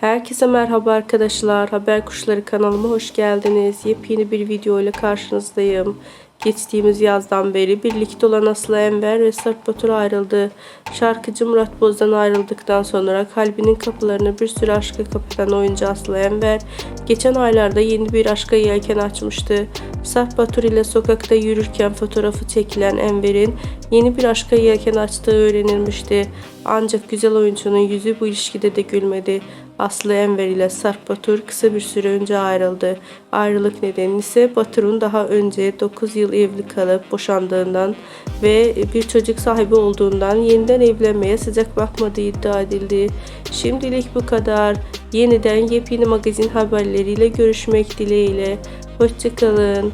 Herkese merhaba arkadaşlar. Haber Kuşları kanalıma hoş geldiniz. Yepyeni bir video ile karşınızdayım. Geçtiğimiz yazdan beri birlikte olan Aslı Enver ve Sarp Batur ayrıldı. Şarkıcı Murat Boz'dan ayrıldıktan sonra kalbinin kapılarını bir sürü aşka kapatan oyuncu Aslı Enver geçen aylarda yeni bir aşka yelken açmıştı. Sarp Batur ile sokakta yürürken fotoğrafı çekilen Enver'in yeni bir aşka yelken açtığı öğrenilmişti. Ancak güzel oyuncunun yüzü bu ilişkide de gülmedi. Aslı Enver ile Sarp Batur kısa bir süre önce ayrıldı. Ayrılık nedeni ise Batur'un daha önce 9 yıl evli kalıp boşandığından ve bir çocuk sahibi olduğundan yeniden evlenmeye sıcak bakmadığı iddia edildi. Şimdilik bu kadar. Yeniden yepyeni magazin haberleriyle görüşmek dileğiyle. Hoşçakalın.